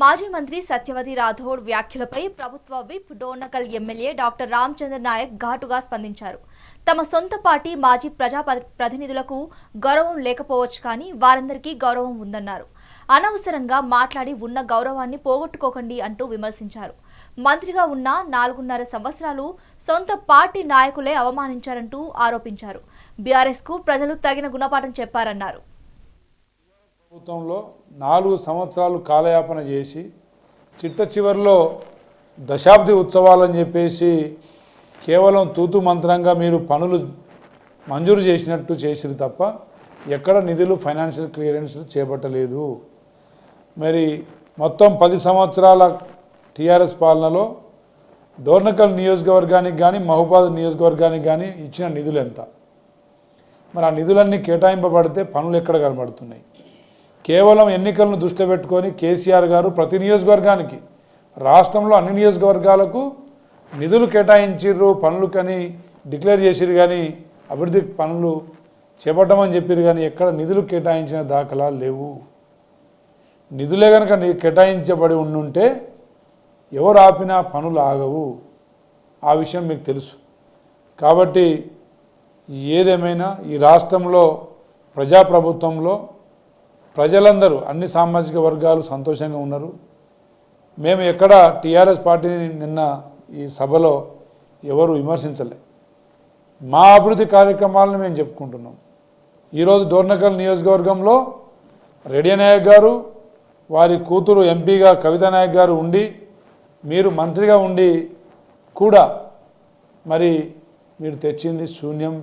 మాజీ మంత్రి సత్యవతి రాథోడ్ వ్యాఖ్యలపై ప్రభుత్వ whip Dornakal MLA doctor Ramachandra Naik ఘాటుగా స్పందించారు. తమ సొంత పార్టీ మాజీ ప్రజా ప్రతినిధులకు గౌరవం లేకపోవచ్చు కానీ వారందరికీ గౌరవం ఉందన్నారు. అనవసరంగా మాట్లాడి ఉన్న గౌరవాన్ని పోగొట్టుకోకండి అంటూ విమర్శించారు. మంత్రిగా ఉన్న నాలుగున్నర సంవత్సరాలు సొంత పార్టీ నాయకులే అవమానించారంటూ ఆరోపించారు. బీఆర్ఎస్కు ప్రజలు తగిన గుణపాఠం చెప్పారన్నారు. ప్రభుత్వంలో నాలుగు సంవత్సరాలు కాలయాపన చేసి చిట్ట చివరిలో దశాబ్ది ఉత్సవాలని చెప్పేసి కేవలం తూతు మంత్రంగా మీరు పనులు మంజూరు చేసినట్టు చేసిరు తప్ప ఎక్కడ నిధులు ఫైనాన్షియల్ క్లియరెన్స్లు చేపట్టలేదు. మరి మొత్తం పది సంవత్సరాల టీఆర్ఎస్ పాలనలో డోర్నకల్ నియోజకవర్గానికి కానీ మహబాద్ నియోజకవర్గానికి కానీ ఇచ్చిన నిధులు ఎంత? మరి ఆ నిధులన్నీ కేటాయింపబడితే పనులు ఎక్కడ కనబడుతున్నాయి? కేవలం ఎన్నికలను దృష్టిలో పెట్టుకొని కేసీఆర్ గారు ప్రతి నియోజకవర్గానికి రాష్ట్రంలో అన్ని నియోజకవర్గాలకు నిధులు కేటాయించిర్రు పనులు కానీ డిక్లేర్ చేసిరు కానీ అభివృద్ధి పనులు చేపట్టమని చెప్పారు కానీ ఎక్కడ నిధులు కేటాయించిన దాఖలా లేవు. నిధులే కనుక కేటాయించబడి ఉండుంటే ఎవరు ఆపినా పనులు ఆగవు. ఆ విషయం మీకు తెలుసు. కాబట్టి ఏదేమైనా ఈ రాష్ట్రంలో ప్రజాప్రభుత్వంలో ప్రజలందరూ అన్ని సామాజిక వర్గాలు సంతోషంగా ఉన్నారు. మేము ఎక్కడ టీఆర్ఎస్ పార్టీని నిన్న ఈ సభలో ఎవరు విమర్శించలే. మా అభివృద్ధి కార్యక్రమాలను మేము చెప్పుకుంటున్నాం. ఈరోజు డోర్నకల్ నియోజకవర్గంలో రెడ్డి నాయక్ గారు వారి కూతురు ఎంపీగా కవితా నాయక్ గారు ఉండి మీరు మంత్రిగా ఉండి కూడా మరి మీరు తెచ్చింది శూన్యం